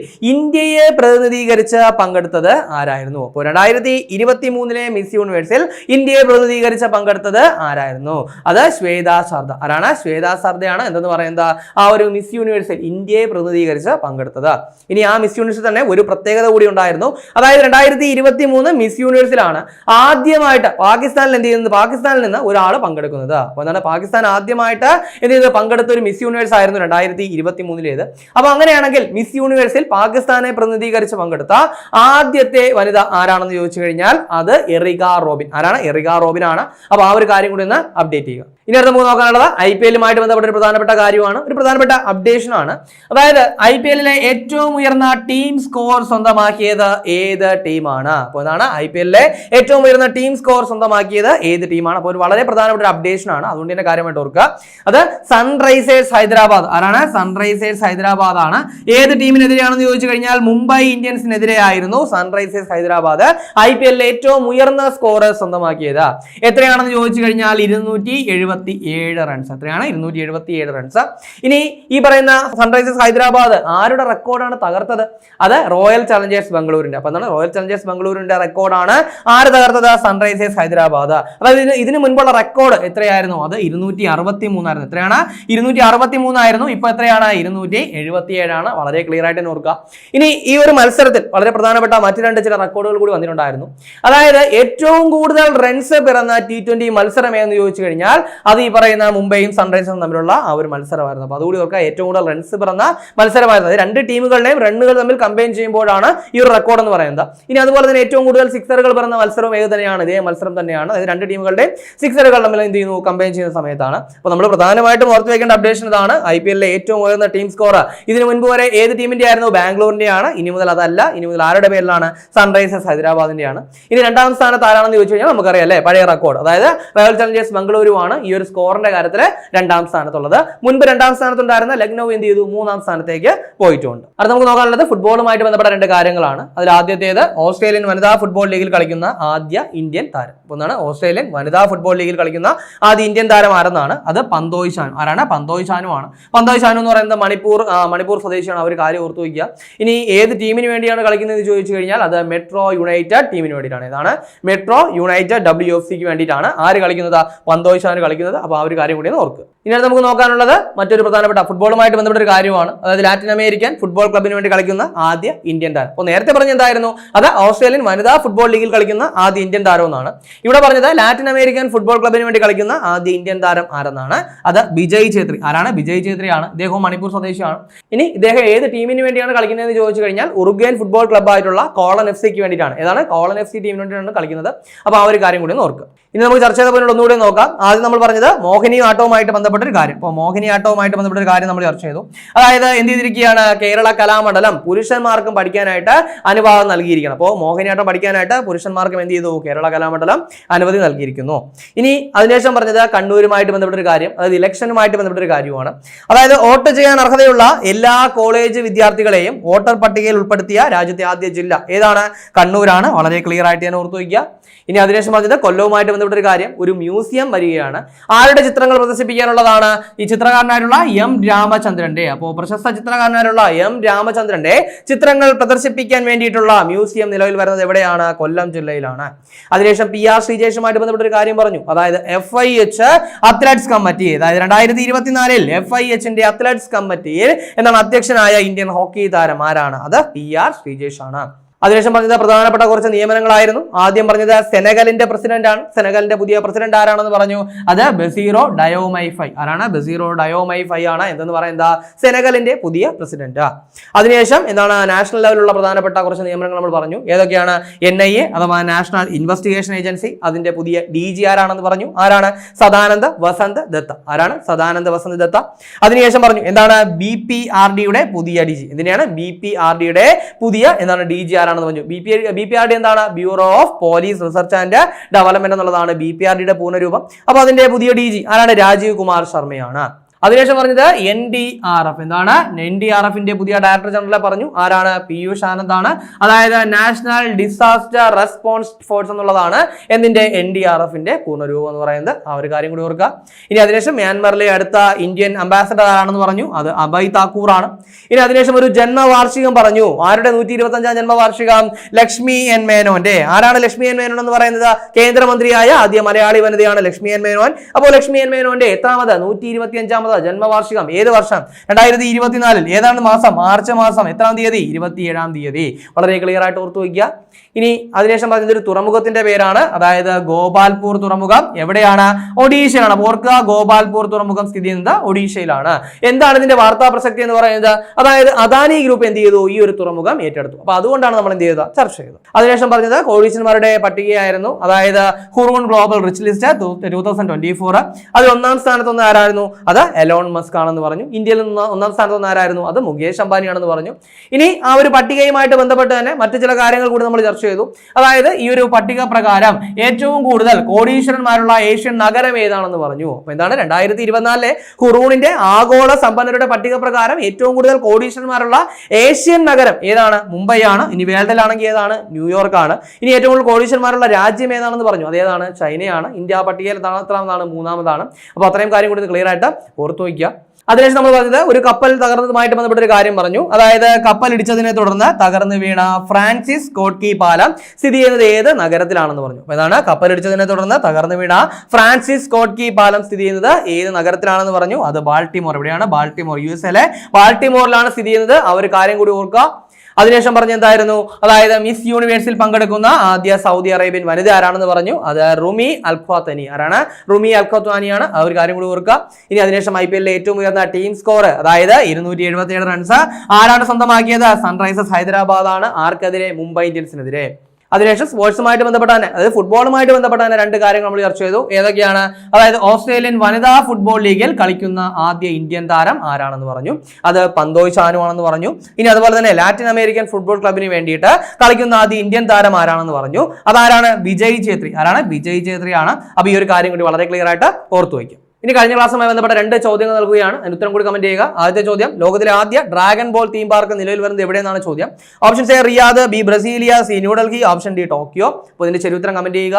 ഇന്ത്യയെ പ്രതിനിധീകരിച്ച് പങ്കെടുത്തത് ആരായിരുന്നു? അപ്പോൾ രണ്ടായിരത്തി ഇരുപത്തി മൂന്നിലെ മിസ് യൂണിവേഴ്സിൽ ഇന്ത്യയെ പ്രതിനിധീകരിച്ച് പങ്കെടുത്തത് ആരായിരുന്നു? അത് ശ്വേത സർദ. ആരാണ് ശ്വേത സർദയാണ് എന്തെന്ന് പറയുന്നത്? ആ ഒരു മിസ് യൂണിവേഴ്സിൽ ഇന്ത്യയെ പ്രതിനിധീകരിച്ച് പങ്കെടുത്തത്. ഇനി ആ മിസ് യൂണിവേഴ്സിൽ തന്നെ ഒരു പ്രത്യേകത കൂടി ഉണ്ടായിരുന്നു. അതായത് രണ്ടായിരത്തി ഇരുപത്തി മൂന്ന് മിസ് യൂണിവേഴ്സിലാണ് ആദ്യമായിട്ട് പാകിസ്ഥാനിൽ എന്ത് ചെയ്യുന്നത്? പാകിസ്ഥാനിൽ നിന്ന് ഒരാൾ പങ്കെടുക്കുന്നത്. അപ്പോൾ എന്താണ്? പാകിസ്ഥാൻ ആദ്യമായിട്ട് എന്ത് ചെയ്തത്? പങ്കെടുത്ത ഒരു മിസ് യൂണിവേഴ്സ് ആയിരുന്നു രണ്ടായിരത്തി ഇരുപത്തി മൂന്നിലേത് അപ്പോൾ അങ്ങനെയാണെങ്കിൽ മിസ് യൂണിവേഴ്സിൽ പാകിസ്ഥാനെ പ്രതിനിധീകരിച്ച് പങ്കെടുത്ത ആദ്യത്തെ വനിത ആരാണെന്ന് ചോദിച്ചു കഴിഞ്ഞാൽ അത് എറിക റോബിൻ. ആരാണ്? എറിക റോബിൻ ആണ് അപ്പോൾ ആ ഒരു കാര്യം കൂടി ഒന്ന് അപ്ഡേറ്റ് ചെയ്യുക. ഇനി അടുത്ത നമുക്ക് നോക്കാനുള്ളത് ഐ പി എല്ലുമായിട്ട് ബന്ധപ്പെട്ട ഒരു പ്രധാനപ്പെട്ട കാര്യമാണ്. ഒരു പ്രധാനപ്പെട്ട അപ്ഡേഷൻ ആണ്. അതായത് ഐ പി എല്ലിലെ ഏറ്റവും ഉയർന്ന ടീം സ്കോർ സ്വന്തമാക്കിയത് ഏത് ടീമാണ് അപ്പോൾ ഇതാണ് ഐ പി എല്ലിലെ ഏറ്റവും ഉയർന്ന ടീം സ്കോർ സ്വന്തമാക്കിയത് ഏത് ടീമാണ് അപ്പോൾ ഒരു വളരെ പ്രധാനപ്പെട്ട ഒരു അപ്ഡേഷൻ ആണ്. അതുകൊണ്ട് തന്നെ കാര്യമായിട്ട് ഓർക്കുക. അത് സൺറൈസേഴ്സ് ഹൈദരാബാദ്. ആരാണ്? സൺറൈസേഴ്സ് ഹൈദരാബാദ് ആണ്. ഏത് ടീമിനെതിരെയാണെന്ന് ചോദിച്ചു കഴിഞ്ഞാൽ മുംബൈ ഇന്ത്യൻസിനെതിരെ ആയിരുന്നു സൺറൈസേഴ്സ് ഹൈദരാബാദ് ഐ പി എല്ലിലെ ഏറ്റവും ഉയർന്ന സ്കോർ സ്വന്തമാക്കിയത്. എത്രയാണെന്ന് ചോദിച്ചു കഴിഞ്ഞാൽ ഇരുന്നൂറ്റി എഴുപത്തി ഏഴ് റൺസ് എത്രയാണ് ഇരുന്നൂറ്റി എഴുപത്തി ഏഴ് റൺസ് ഇനി ഈ പറയുന്ന സൺറൈസേഴ്സ് ഹൈദരാബാദ് ആരുടെ റെക്കോർഡാണ് തകർത്തത്? അത് റോയൽ ചലഞ്ചേഴ്സ് ബംഗളൂരിന്റെ. അപ്പൊ എന്താണ്? റോയൽ ചലഞ്ചേഴ്സ് ബംഗളൂരിന്റെ റെക്കോർഡാണ് ആര് തകർത്തത്? സൺറൈസേഴ്സ് ഹൈദരാബാദ്. അതായത് ഇതിന് ഇതിന് മുൻപുള്ള റെക്കോർഡ് എത്രയായിരുന്നു? അത് ഇരുന്നൂറ്റി അറുപത്തി മൂന്നായിരുന്നു എത്രയാണ്? ഇരുന്നൂറ്റി അറുപത്തി മൂന്നായിരുന്നു ഇപ്പൊ എത്രയാണ്? ഇരുന്നൂറ്റി എഴുപത്തി ഏഴാണ് വളരെ ക്ലിയർ ആയിട്ട് ഓർക്കുക. ഇനി ഈ ഒരു മത്സരത്തിൽ വളരെ പ്രധാനപ്പെട്ട മറ്റു രണ്ട് ചില റെക്കോർഡുകൾ കൂടി വന്നിട്ടുണ്ടായിരുന്നു. അതായത് ഏറ്റവും കൂടുതൽ റൺസ് പിറന്ന ടി ട്വന്റി മത്സരം എന്ന് ചോദിച്ചു കഴിഞ്ഞാൽ അത് ഈ പറയുന്ന മുംബൈയും സൺറൈസേഴ്സും തമ്മിലുള്ള ആ ഒരു മത്സരമായിരുന്നു. അപ്പോൾ അതുകൂടി ഓർക്കുക ഏറ്റവും കൂടുതൽ റൺസ് പിറന്ന മത്സരമായിരുന്നു. അത് രണ്ട് ടീമുകളുടെയും റണ്ണുകൾ തമ്മിൽ കമ്പയിൻ ചെയ്യുമ്പോഴാണ് ഈ ഒരു റെക്കോർഡ് എന്ന് പറയുന്നത്. ഇനി അതുപോലെ തന്നെ ഏറ്റവും കൂടുതൽ സിക്സറുകൾ പിറന്ന മത്സരവും ഏത് തന്നെയാണ്? ഇതേ മത്സരം തന്നെയാണ്. അതായത് രണ്ട് ടീമുകളുടെയും സിക്സറുകൾ തമ്മിൽ എന്ത് ചെയ്യുന്നു? കമ്പയിൻ ചെയ്യുന്ന സമയത്താണ്. അപ്പോൾ നമ്മൾ പ്രധാനമായിട്ടും ഓർത്ത് വെക്കേണ്ട അപ്ഡേഷൻ ഇതാണ്. ഐ പി എല്ലിലെ ഏറ്റവും ഉയർന്ന ടീം സ്കോർ ഇതിനു മുൻപ് വരെ ഏത് ടീമിന്റെ ആയിരുന്നു? ബാംഗ്ലൂരിന്റെ ആണ്. ഇനി മുതൽ അതല്ല. ഇനി മുതൽ ആരുടെ പേരിലാണ്? സൺറൈസേഴ്സ് ഹൈദരാബാദിന്റെയാണ്. ഇനി രണ്ടാം സ്ഥാനത്ത് ആരാണെന്ന് ചോദിച്ചു കഴിഞ്ഞാൽ നമുക്കറിയാം അല്ലേ? പഴയ റെക്കോർഡ് അതായത് റയൽ ചലഞ്ചേഴ്സ് ബംഗളൂരുവാണ് ഈ ഒരു സ്കോറിന്റെ കാര്യത്തിൽ രണ്ടാം സ്ഥാനത്തുള്ളത്. മുൻപ് രണ്ടാം സ്ഥാനത്തുണ്ടായിരുന്ന ലക്നൗ എന്ത് ചെയ്തു? മൂന്നാം സ്ഥാനത്തേക്ക് പോയിട്ടുണ്ട്. അടുത്ത നമുക്ക് നോക്കാനുള്ളത് ഫുട്ബോളുമായിട്ട് ബന്ധപ്പെട്ട രണ്ട് കാര്യങ്ങളാണ്. അതിൽ ആദ്യത്തേത് ഓസ്ട്രേലിയൻ വനിതാ ഫുട്ബോൾ ലീഗിൽ കളിക്കുന്ന ആദ്യ ഇന്ത്യൻ താരം. ഒന്നാണ് ഓസ്ട്രേലിയൻ വനിതാ ഫുട്ബോൾ ലീഗിൽ കളിക്കുന്ന ആദ്യ ഇന്ത്യൻ താരം ആരെന്നാണ്? അത് പന്തോയ് ഷാനു ആരാണ്? പന്തോയ് ഷാനുമാണ് പന്തോയ് ഷാനു എന്ന് പറയുന്നത് മണിപ്പൂർ മണിപ്പൂർ സ്വദേശിയാണ്. അവർ കാര്യം ഓർത്തു വയ്ക്കുക. ഇനി ഏത് ടീമിന് വേണ്ടിയാണ് കളിക്കുന്നത് എന്ന് ചോദിച്ചു കഴിഞ്ഞാൽ അത് മെട്രോ യുണൈറ്റഡ് ടീമിന് വേണ്ടിയിട്ടാണ്. ഇതാണ് മെട്രോ യുണൈറ്റഡ് ഡബ്ല്യു എഫ് സിക്ക് വേണ്ടിയിട്ടാണ് ആര് കളിക്കുന്നത്? പന്തോയ് ഷാനു കളിക്കുന്നത്. അപ്പോൾ ആ ഒരു കാര്യം കൂടി ഓർക്കുക. ഇനി നമുക്ക് നോക്കാനുള്ളത് മറ്റൊരു പ്രധാനപ്പെട്ട ഫുട്ബോളുമായിട്ട് ബന്ധപ്പെട്ട ഒരു കാര്യമാണ്. അതായത് ലാറ്റിൻ അമേരിക്കൻ ഫുട്ബോൾ ക്ലബിന് വേണ്ടി കളിക്കുന്ന ആദ്യ ഇന്ത്യൻ താരം. അപ്പോൾ നേരത്തെ പറഞ്ഞ എന്തായിരുന്നു? അത് ഓസ്ട്രേലിയൻ വനിതാ ഫുട്ബോൾ ലീഗിൽ കളിക്കുന്ന ആദ്യ ഇന്ത്യൻ താരം എന്നാണ്. ഇവിടെ പറഞ്ഞത് ലാറ്റിൻ അമേരിക്കൻ ഫുട്ബോൾ ക്ലബിന് വേണ്ടി കളിക്കുന്ന ആദ്യ ഇന്ത്യൻ താരം ആരെന്നാണ്? അത് വിജയ് ഛേത്രി. ആരാണ്? വിജയ് ഛേത്രിയാണ്. ഇദ്ദേഹവും മണിപ്പൂർ സ്വദേശിയാണ്. ഇനി ഇദ്ദേഹം ഏത് ടീമിന് വേണ്ടിയാണ് കളിക്കുന്നതെന്ന് വെച്ച് കഴിഞ്ഞാൽ ഉറുഗ്വൻ ഫുട്ബോൾ ക്ലബ്ബായിട്ടുള്ള കോളൻ എഫ് സിക്ക് വേണ്ടിയിട്ടാണ്. ഏതാണ്? കോളൻ എഫ് സി ടീമിന് വേണ്ടിയിട്ടാണ് കളിക്കുന്നത്. അപ്പോൾ ആ ഒരു കാര്യം കൂടി ഓർക്കുക. ഇനി നമുക്ക് ചർച്ച ചെയ്ത പോലെ ഒന്നുകൂടി നോക്കാം. ആദ്യം നമ്മൾ പറഞ്ഞത് മോഹിനി ആട്ടവുമായിട്ട് ബന്ധപ്പെട്ട ഒരു കാര്യം. അപ്പോൾ മോഹിനിയാട്ടവുമായിട്ട് ബന്ധപ്പെട്ട ഒരു കാര്യം നമ്മൾ ചർച്ച ചെയ്തു. അതായത് എന്ത് ചെയ്തിരിക്കുകയാണ്? കേരള കലാമണ്ഡലം പുരുഷന്മാർക്കും പഠിക്കാനായിട്ട് അനുവാദം നൽകിയിരിക്കണം അപ്പോൾ മോഹിനിയാട്ടം പഠിക്കാനായിട്ട് പുരുഷന്മാർക്കും എന്ത് ചെയ്തു? കേരള കലാമണ്ഡലം അനുമതി നൽകിയിരിക്കുന്നു. ഇനി അതിനുശേഷം പറഞ്ഞത് കണ്ണൂരുമായിട്ട് ബന്ധപ്പെട്ട ഒരു കാര്യം അതായത് ഇലക്ഷനുമായിട്ട് ബന്ധപ്പെട്ട ഒരു കാര്യമാണ് അതായത് വോട്ട് ചെയ്യാൻ അർഹതയുള്ള എല്ലാ കോളേജ് വിദ്യാർത്ഥികളെയും വോട്ടർ പട്ടികയിൽ ഉൾപ്പെടുത്തിയ രാജ്യത്തെ ആദ്യ ജില്ല ഏതാണ്? കണ്ണൂരാണ്. വളരെ ക്ലിയർ ആയിട്ട് ഞാൻ ഓർത്തു വയ്ക്കുക. ഇനി അതിനുശേഷം പറഞ്ഞത് കൊല്ലവുമായിട്ട് ബന്ധപ്പെട്ട ഒരു കാര്യം. ഒരു മ്യൂസിയം വരികയാണ്. ആരുടെ ചിത്രങ്ങൾ പ്രദർശിപ്പിക്കാനുള്ളതാണ്? ഈ ചിത്രകാരനായിട്ടുള്ള എം രാമചന്ദ്രന്റെ. അപ്പോ പ്രശസ്ത ചിത്രകാരനായിട്ടുള്ള എം രാമചന്ദ്രന്റെ ചിത്രങ്ങൾ പ്രദർശിപ്പിക്കാൻ വേണ്ടിയിട്ടുള്ള മ്യൂസിയം നിലവിൽ വരുന്നത് എവിടെയാണ്? കൊല്ലം ജില്ലയിലാണ്. അതിനുശേഷം പി ആർ ശ്രീജേഷുമായിട്ട് ബന്ധപ്പെട്ട ഒരു കാര്യം പറഞ്ഞു. അതായത് F I H athletes committee അതായത് രണ്ടായിരത്തി ഇരുപത്തിനാലിൽ എഫ് ഐ എച്ചിന്റെ അത്ലറ്റ്സ് കമ്മിറ്റിയിൽ എന്താണ് അധ്യക്ഷനായ ഇന്ത്യൻ ഹോക്കി താരം ആരാണ്? അത് പി ആർ ശ്രീജേഷ് ആണ്. അതിനുശേഷം പറഞ്ഞത് പ്രധാനപ്പെട്ട കുറച്ച് നിയമനങ്ങളായിരുന്നു. ആദ്യം പറഞ്ഞത് സെനഗലിന്റെ പ്രസിഡന്റ് ആണ്. സെനഗലിന്റെ പുതിയ പ്രസിഡന്റ് ആരാണെന്ന് പറഞ്ഞു. അത് ബസീറോ ഡയോമൈഫൈ ആരാണ്? ബസീറോ ഡയോമൈഫൈ ആണ് എന്തെന്ന് പറയുന്നത് സെനഗലിന്റെ പുതിയ പ്രസിഡന്റ് അതിനുശേഷം എന്താണ് നാഷണൽ ലെവലിലുള്ള പ്രധാനപ്പെട്ട കുറച്ച് നിയമനങ്ങൾ നമ്മൾ പറഞ്ഞു. ഏതൊക്കെയാണ്? എൻ ഐ എ അഥവാ നാഷണൽ ഇൻവെസ്റ്റിഗേഷൻ ഏജൻസി അതിന്റെ പുതിയ ഡി ജി ആരാണെന്ന് പറഞ്ഞു. ആരാണ്? സദാനന്ദ് വസന്ത് ദത്ത. ആരാണ്? സദാനന്ദ് വസന്ത് ദത്ത. അതിനുശേഷം പറഞ്ഞു എന്താണ്? ബി പി ആർ ഡിയുടെ പുതിയ ഡി ജി എന്തിനാണ് ബി പി ആർ ഡിയുടെ പുതിയ എന്താണ് ഡി ജി ആരാണെന്ന് പറഞ്ഞു. B P B P R D എന്താണ്? Bureau of police research and development എന്നുള്ളതാണ് ബി പി ആർ ഡിയുടെ പൂർണരൂപം അപ്പോൾ അതിന്റെ പുതിയ ഡി ജി ആരാണ്? രാജീവ് കുമാർ ശർമ്മയാണ്. അതിനുശേഷം പറഞ്ഞത് എൻ ഡി ആർ എഫ് എന്താണ്? എൻ ഡി ആർ എഫിന്റെ പുതിയ ഡയറക്ടർ ജനറലെ പറഞ്ഞു. ആരാണ്? പിയൂഷ് ആനന്ദ് ആണ് അതായത് നാഷണൽ ഡിസാസ്റ്റർ റെസ്പോൺസ് ഫോഴ്സ് എന്നുള്ളതാണ് എന്തിന്റെ? എൻ ഡി ആർ എഫിന്റെ പൂർണരൂപം എന്ന് പറയുന്നത്. ആ ഒരു കാര്യം കൂടി ഓർക്കുക. ഇനി അതിനുശേഷം മ്യാൻമറിലെ അടുത്ത ഇന്ത്യൻ അംബാസഡർ ആണെന്ന് പറഞ്ഞു? അത് അഭയ് താക്കൂർ ആണ്. ഇനി അതിനുശേഷം ഒരു ജന്മവാർഷികം പറഞ്ഞു. ആരുടെ നൂറ്റി ഇരുപത്തി അഞ്ചാം ജന്മവാർഷികം? ലക്ഷ്മി എൻ മേനോന്റെ. ആരാണ് ലക്ഷ്മി എൻ മേനോൻ എന്ന് പറയുന്നത്? കേന്ദ്രമന്ത്രിയായ ആദ്യ മലയാളി വനിതയാണ് ലക്ഷ്മി എൻ മേനോൻ. അപ്പോൾ ലക്ഷ്മി എൻ മേനോന്റെ എത്രാമത്? നൂറ്റി ഇരുപത്തി അഞ്ചാമത് ജന്മവാർഷികം. ഏത് വർഷം? രണ്ടായിരത്തി ഇരുപത്തിനാലിൽ ഏതാണ് മാസം? മാർച്ച് മാസം. എത്രാം തീയതി? ഇരുപത്തിയേഴാം തീയതി. വളരെ ക്ലിയർ ആയിട്ട് ഓർത്തു വയ്ക്കുക. ഇനി അതിനുശേഷം പറഞ്ഞത് ഒരു തുറമുഖത്തിന്റെ പേരാണ്. അതായത് ഗോപാൽപൂർ തുറമുഖം. എവിടെയാണ്? അപ്പോൾ ഓർക്കുക ഗോപാൽപൂർ തുറമുഖം സ്ഥിതി ചെയ്യുന്നത് ഒഡീഷയിലാണ്. എന്താണ് ഇതിന്റെ വാർത്താ പ്രസക്തി എന്ന് പറയുന്നത്? അതായത് അദാനി ഗ്രൂപ്പ് എന്ത് ചെയ്തു? ഈ ഒരു തുറമുഖം ഏറ്റെടുത്തു. അപ്പൊ അതുകൊണ്ടാണ് നമ്മൾ എന്ത് ചെയ്തത്? ചർച്ച ചെയ്തത്. അതിനുശേഷം പറഞ്ഞത് കോടീശ്വരന്മാരുടെ പട്ടികയായിരുന്നു. അതായത് Hurun global rich list two thousand twenty four അതിൽ ഒന്നാം സ്ഥാനത്തൊന്ന് ആരായിരുന്നു? അത് എലോൺ മസ്ക് ആണെന്ന് പറഞ്ഞു. ഇന്ത്യയിൽ നിന്ന് ഒന്നാം സ്ഥാനത്തൊന്ന് ആരായിരുന്നു? അത് മുകേഷ് അംബാനിയാണെന്ന് പറഞ്ഞു. ഇനി ആ ഒരു പട്ടികയുമായിട്ട് ബന്ധപ്പെട്ട് തന്നെ മറ്റു ചില കാര്യങ്ങൾ കൂടി നമ്മൾ ചർച്ച ചെയ്തു. അതായത് ഈ ഒരു പട്ടിക പ്രകാരം ഏറ്റവും കൂടുതൽ കോടീശ്വരന്മാരുള്ള ഏഷ്യൻ നഗരം ഏതാണെന്ന് പറഞ്ഞു. അപ്പൊ എന്താണ്? രണ്ടായിരത്തി ഇരുപത്തിനാലിലെ ഹുറൂണിന്റെ ആഗോള സമ്പന്നരുടെ പട്ടിക പ്രകാരം ഏറ്റവും കൂടുതൽ കോടീശ്വരന്മാരുള്ള ഏഷ്യൻ നഗരം ഏതാണ്? മുംബൈ ആണ് ഇനി വേൾഡിലാണെങ്കിൽ ഏതാണ്? ന്യൂയോർക്ക് ആണ് ഇനി ഏറ്റവും കൂടുതൽ കോടീശ്വരന്മാരുള്ള രാജ്യം ഏതാണെന്ന് പറഞ്ഞു. അതേതാണ് ചൈനയാണ്. ഇന്ത്യ പട്ടികയിൽ എത്രാമതാണ്? മൂന്നാമതാണ്. അപ്പോൾ അത്രയും കാര്യം കൂടി ക്ലിയർ ആയിട്ട് ഓർത്തു വയ്ക്കുക. അതിനുശേഷം നമ്മൾ പറഞ്ഞത് ഒരു കപ്പൽ തകർന്നതുമായിട്ട് ബന്ധപ്പെട്ട ഒരു കാര്യം പറഞ്ഞു. അതായത് കപ്പൽ ഇടിച്ചതിനെ തുടർന്ന് തകർന്നു വീണ ഫ്രാൻസിസ് കോട്ട്കി പാലം സ്ഥിതി ചെയ്യുന്നത് ഏത് നഗരത്തിലാണെന്ന് പറഞ്ഞു. അതാണ് ഇതാണ് കപ്പൽ ഇടിച്ചതിനെ തുടർന്ന് തകർന്നു വീണ ഫ്രാൻസിസ് കോട്ട്കി പാലം സ്ഥിതി ചെയ്യുന്നത് ഏത് നഗരത്തിലാണെന്ന് പറഞ്ഞു. അത് ബാൾട്ടിമോർ. എവിടെയാണ് ബാൾട്ടിമോർ. യു എസ് എയിലെ ബാൾട്ടിമോറിലാണ് സ്ഥിതി ചെയ്യുന്നത്. ആ ഒരു കാര്യം കൂടി ഓർക്കുക. അതിനുശേഷം പറഞ്ഞ എന്തായിരുന്നു? അതായത് മിസ് യൂണിവേഴ്സിൽ പങ്കെടുക്കുന്ന ആദ്യ സൗദി അറേബ്യൻ വനിത ആരാണെന്ന് പറഞ്ഞു? അത് റുമി അൽഖ്വാത്തനി ആരാണ്? റുമി അൽഖ്വാത്വാനിയാണ് ആ ഒരു കാര്യം കൂടി ഓർക്കുക. ഇനി അതിനുശേഷം ഐ പി എല്ലിലെ ഏറ്റവും ഉയർന്ന ടീം സ്കോർ അതായത് ഇരുന്നൂറ്റി എഴുപത്തി ഏഴ് റൺസ് ആരാണ് സ്വന്തമാക്കിയത്? സൺറൈസേഴ്സ് ഹൈദരാബാദ് ആണ്. ആർക്കെതിരെ? മുംബൈ ഇന്ത്യൻസിനെതിരെ. അതിനുശേഷം സ്പോർട്സുമായിട്ട് ബന്ധപ്പെട്ട തന്നെ അതായത് ഫുട്ബോളുമായിട്ട് ബന്ധപ്പെട്ട തന്നെ രണ്ട് കാര്യങ്ങൾ നമ്മൾ ചർച്ച ചെയ്തു. ഏതൊക്കെയാണ്? അതായത് ഓസ്ട്രേലിയൻ വനിതാ ഫുട്ബോൾ ലീഗിൽ കളിക്കുന്ന ആദ്യ ഇന്ത്യൻ താരം ആരാണെന്ന് പറഞ്ഞു. അത് പന്തോയ് ചാനു ആണെന്ന് പറഞ്ഞു. ഇനി അതുപോലെ തന്നെ ലാറ്റിൻ അമേരിക്കൻ ഫുട്ബോൾ ക്ലബിന് വേണ്ടിയിട്ട് കളിക്കുന്ന ആദ്യ ഇന്ത്യൻ താരം ആരാണെന്ന് പറഞ്ഞു. അതാരാണ്? വിജയ് ഛേത്രി. ആരാണ്? വിജയ് ഛേത്രിയാണ്. ആണ് അപ്പൊ ഈ ഒരു കാര്യം കൂടി വളരെ ക്ലിയർ ആയിട്ട് ഓർത്തു വയ്ക്കും ഇനി കഴിഞ്ഞ ക്ലാസ്സുമായി ബന്ധപ്പെട്ട രണ്ട് ചോദ്യങ്ങൾ നൽകുകയാണ്. അതിന് ഉത്തരം കൂടി കമന്റ് ചെയ്യുക. ആദ്യത്തെ ചോദ്യം ലോകത്തിലെ ആദ്യ ഡ്രാഗൺ ബോൾ തീം പാർക്ക് നിലവിൽ വരുന്നത് എവിടെയെന്നാണ് ചോദ്യം. Option A Riyadh B Brasilia C New Delhi option D Tokyo അപ്പോൾ ഇതിന്റെ ശരി ഉത്തരം കമന്റ് ചെയ്യുക.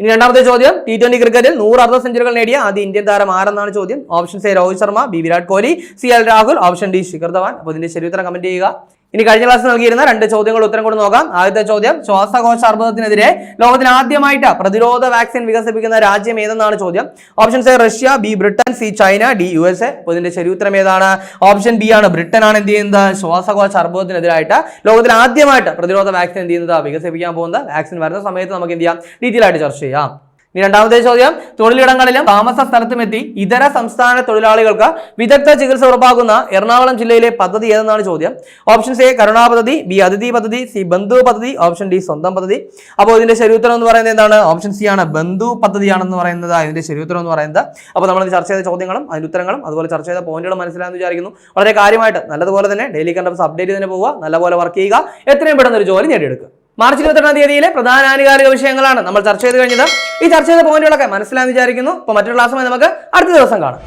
ഇനി രണ്ടാമത്തെ ചോദ്യം ടി ട്വന്റി ക്രിക്കറ്റിൽ നൂറ് അർദ്ധ സെഞ്ചുറികൾ നേടിയ ആദ്യ ഇന്ത്യൻ താരം ആരെന്നാണ് ചോദ്യം? Option A Rohit Sharma B Virat Kohli C L Rahul option D Shikhar Dhawan. അപ്പോൾ ഇതിന്റെ ശരി ഉത്തരം കമന്റ് ചെയ്യുക. ഇനി കഴിഞ്ഞ ക്ലാസ് നൽകിയിരുന്ന രണ്ട് ചോദ്യങ്ങൾ ഉത്തരം കൂടി നോക്കാം. ആദ്യത്തെ ചോദ്യം ശ്വാസകോശ അർബുദത്തിനെതിരെ ലോകത്തിൽ ആദ്യമായിട്ട് പ്രതിരോധ വാക്സിൻ വികസിപ്പിക്കുന്ന രാജ്യം ഏതെന്നാണ് ചോദ്യം? Option A Russia. B Britain. C China. D U S A അപ്പോൾ ഇതിന്റെ ശരി ഉത്തരം ഏതാണ്? ഓപ്ഷൻ ബി ആണ്. ബ്രിട്ടൻ ആണ് എന്ത് ചെയ്യുന്നത്? ശ്വാസകോശ അർബുദത്തിനെതിരായിട്ട് ലോകത്തിൽ ആദ്യമായിട്ട് പ്രതിരോധ വാക്സിൻ എന്ത് ചെയ്യുന്നത്? വികസിപ്പിക്കാൻ പോകുന്നത്. വാക്സിൻ വരുന്ന സമയത്ത് നമുക്ക് എന്ത് ചെയ്യാം? ഡീറ്റെയിൽ ആയിട്ട് ചർച്ച ചെയ്യാം. ഇനി രണ്ടാമത്തെ ചോദ്യം. തൊഴിലിടങ്ങളിലും താമസ സ്ഥലത്തും എത്തി ഇതര സംസ്ഥാന തൊഴിലാളികൾക്ക് വിദഗ്ധ ചികിത്സ ഉറപ്പാക്കുന്ന എറണാകുളം ജില്ലയിലെ പദ്ധതി ഏതെന്നാണ് ചോദ്യം. ഓപ്ഷൻസ് എ കരുണാ പദ്ധതി ബി അതിഥി പദ്ധതി സി ബന്ധു പദ്ധതി ഓപ്ഷൻ ഡി സ്വന്തം പദ്ധതി. അപ്പോൾ ഇതിന്റെ ശരിയുത്തരം എന്ന് പറയുന്നത് എന്താണ്? ഓപ്ഷൻ സി ആണ് ബന്ധു പദ്ധതിയാണെന്ന് പറയുന്നത്. ഇതിന്റെ ശരിയുത്തരം എന്ന് പറയുന്നത്. അപ്പോൾ നമ്മൾ ചർച്ച ചെയ്ത ചോദ്യങ്ങളും അതിന്റെ ഉത്തരങ്ങളും അതുപോലെ ചർച്ച ചെയ്ത പോയിന്റുകളും മനസ്സിലായെന്ന് വിചാരിക്കുന്നു. വളരെ കാര്യമായിട്ട് നല്ലതുപോലെ തന്നെ ഡെയിലി കണ്ടപ്സ് അപ്ഡേറ്റ് തന്നെ പോവുക. നല്ലപോലെ വർക്ക് ചെയ്യുക. എത്രയും പെട്ടെന്ന് ഒരു ജോലി നേടിയെടുക്കുക. മാർച്ച് ഇരുപത്തെട്ടാം തീയതിയിലെ പ്രധാന ആനുകാലിക വിഷയങ്ങളാണ് നമ്മൾ ചർച്ച ചെയ്ത് കഴിഞ്ഞത്. ഈ ചർച്ച ചെയ്ത പോയിന്റുകളൊക്കെ മനസ്സിലാന്ന് വിചാരിക്കുന്നു. അപ്പോൾ മറ്റൊരു ക്ലാസ്സുമായി നമുക്ക് അടുത്ത ദിവസം കാണാം.